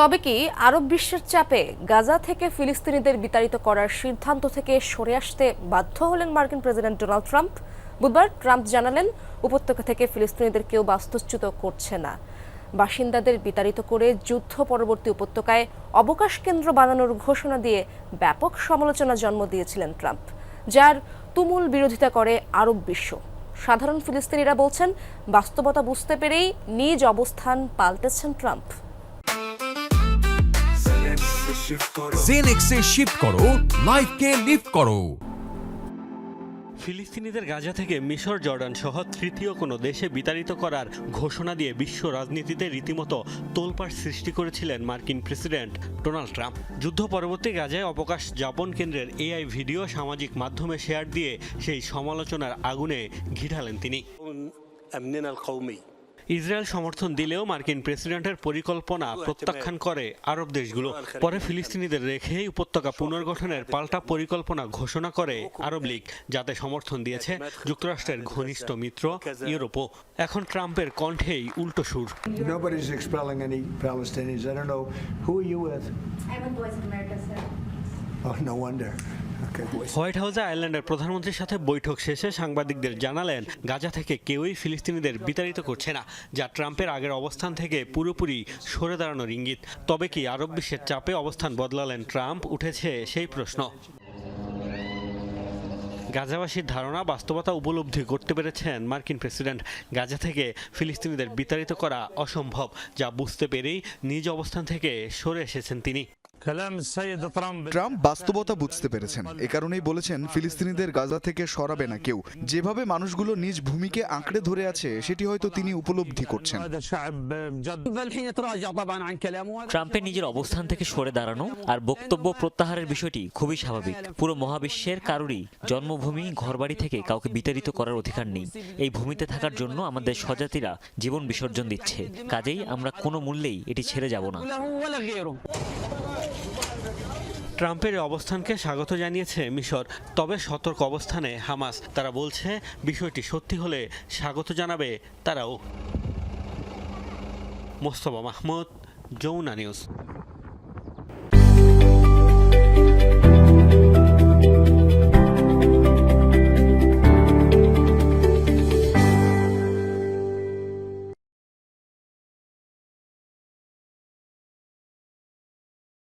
তবে কি আরব বিশ্বের চাপে গাজা থেকে ফিলিস্তিনিদের বিতাড়িত করার সিদ্ধান্ত থেকে সরে আসতে বাধ্য হলেন মার্কিন প্রেসিডেন্ট ডোনাল্ড ট্রাম্প? বুধবার ট্রাম্প জানালেন, উপত্যকা থেকে ফিলিস্তিনিদের কেউ বাস্তুচ্যুত করছে না। বাসিন্দাদের বিতাড়িত করে যুদ্ধ পরবর্তী উপত্যকায় অবকাশ কেন্দ্র বানানোর ঘোষণা দিয়ে ব্যাপক সমালোচনা জন্ম দিয়েছিলেন ট্রাম্প, যার তুমুল বিরোধিতা করে আরব বিশ্ব। সাধারণ ফিলিস্তিনিরা বলছেন, বাস্তবতা বুঝতে পেরেই নিজ অবস্থান পাল্টেছেন ট্রাম্প। জেনেক্সে শিফট করো লাইফকে লিফট করো। ফিলিস্তিনিদের গাজা থেকে মিশর জর্ডান সহ তৃতীয় কোনো দেশে বিতাড়িত করার ঘোষণা দিয়ে বিশ্ব রাজনীতিতে রীতিমতো তোলপাড় সৃষ্টি করেছিলেন মার্কিন প্রেসিডেন্ট ডোনাল্ড ট্রাম্প। যুদ্ধ পরবর্তী গাজায় অবকাশ যাপন কেন্দ্রের এআই ভিডিও সামাজিক মাধ্যমে শেয়ার দিয়ে সেই সমালোচনার আগুনে ঘিরালেন তিনি। ইসরায়েল সমর্থন দিলেও মার্কিন প্রেসিডেন্টের পরিকল্পনা প্রত্যাখ্যান করে আরব দেশগুলো পরে ফিলিস্তিনিদের রেখেই উপত্যকা পুনর্গঠনের পাল্টা পরিকল্পনা ঘোষণা করে আরব লীগ যাতে সমর্থন দিয়েছে যুক্তরাষ্ট্রের ঘনিষ্ঠ মিত্র ইউরোপও এখন ট্রাম্পের কণ্ঠেই উল্টো সুর Nobody's expelling any Palestinians. I don't know. Who are you with? I'm with Voice of America, sir. Oh, no wonder. White হাউসে আয়ারল্যান্ডের প্রধানমন্ত্রীর সাথে বৈঠক শেষে সাংবাদিকদের জানালেন, গাজা থেকে কেউই ফিলিস্তিনিদের বিতাড়িত করছে না, যা ট্রাম্পের আগের অবস্থান থেকে পুরোপুরি সরে দাঁড়ানোর ইঙ্গিত। তবে কি আরব বিশ্বের চাপে অবস্থান বদলালেন ট্রাম্প? উঠেছে সেই প্রশ্ন। গাজাবাসীর ধারণা বাস্তবতা উপলব্ধি করতে পেরেছেন মার্কিন প্রেসিডেন্ট। গাজা থেকে ফিলিস্তিনিদের বিতাড়িত করা অসম্ভব, যা বুঝতে পেরেই নিজ অবস্থান থেকে সরে এসেছেন তিনি। ট্রাম্প বাস্তবতা বুঝতে পেরেছেন। এ কারণেই বলেছেন ফিলিস্তিনিদের গাজা থেকে সরাবে না কেউ। যেভাবে মানুষগুলো নিজ ভূমিকে আঁকড়ে ধরে আছে সেটি হয়তো তিনি উপলব্ধি করছেন। ট্রাম্পের নিজের অবস্থান থেকে সরে দাঁড়ানো আর বক্তব্য প্রত্যাহারের বিষয়টি খুবই স্বাভাবিক। পুরো মহাবিশ্বের কারোরই জন্মভূমি ঘরবাড়ি থেকে কাউকে বিতাড়িত করার অধিকার নেই। এই ভূমিতে থাকার জন্য আমাদের স্বজাতিরা জীবন বিসর্জন দিচ্ছে। কাজেই আমরা কোনো মূল্যেই এটি ছেড়ে যাব না। ট্রাম্পের অবস্থানকে স্বাগত জানিয়েছে মিশর, তবে সতর্ক অবস্থানে হামাস। তারা বলছে, বিষয়টি সত্যি হলে স্বাগত জানাবে তারাও। মোস্তফা মাহমুদ, যমুনা নিউজ।